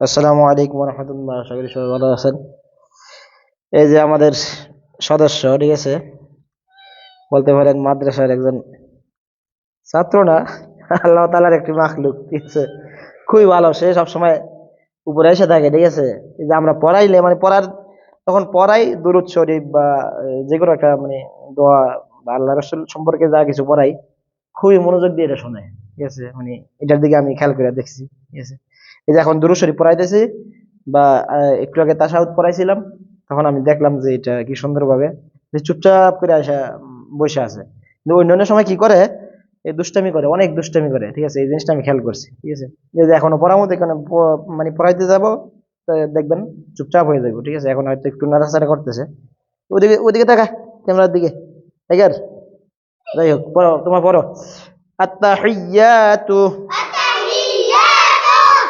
আসসালামু আলাইকুম রহমতুল্লাহ আশা সবাই ভালো আছেন। এই যে আমাদের সদস্য, ঠিক আছে? বলতে পারেন মাদ্রাসার একজন ছাত্র না, আল্লাহ তালার একটি মাখলুক, ঠিক আছে? খুবই ভালো, সে সবসময় উপরে এসে থাকে, ঠিক আছে? যে আমরা পড়াইলে মানে পড়ার, তখন পড়াই দুরুদ শরীফ বা যে কোনো একটা মানে দোয়া, বা আল্লাহ রসুল সম্পর্কে যা কিছু পড়াই, খুবই মনোযোগ দিয়ে এটা শোনে ঠিক আছে? মানে এটার দিকে আমি খেয়াল করে দেখছি, ঠিক আছে? এই যে এখন দুরুদ শরীফ পড়াইতেছি বা একটু আগে তাসাউদ পড়াইছিলাম, তখন আমি দেখলাম যে এটা কি সুন্দরভাবে চুপচাপ করে আসা বসে আছে। কিন্তু অন্যান্য সময় কি করে? এই দুষ্টামি করে, অনেক দুষ্টামি করে, ঠিক আছে? এই জিনিসটা আমি খেয়াল করছি, ঠিক আছে? এই যে এখনও পড়ার এখানে মানে পড়াইতে যাব, তো দেখবেন চুপচাপ হয়ে যাব, ঠিক আছে? এখন হয়তো একটু নাড়াচাড়া করতেছে। ওদিকে ওদিকে তাকা, ক্যামেরার দিকে। টাইগার যাই হোক পড়ো তোমার পড়ো আত্তাহিয়াতু।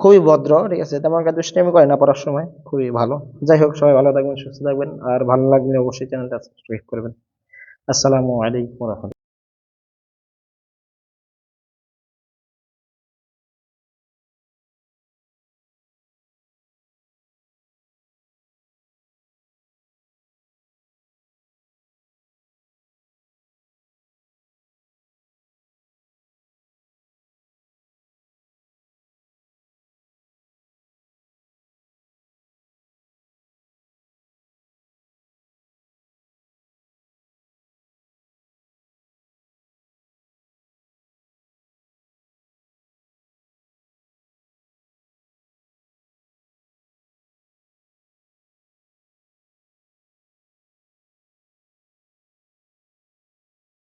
খুবই ভদ্র, ঠিক আছে? তেমন একটা দুষ্টামি করে না পড়ার সময়। খুবই ভালো। যাই হোক, সবাই ভালো থাকবেন, সুস্থ থাকবেন। আর ভালো লাগলে অবশ্যই চ্যানেলটা সাবস্ক্রাইব করবেন। আসসালামু আলাইকুম রহমতুল্লাহ।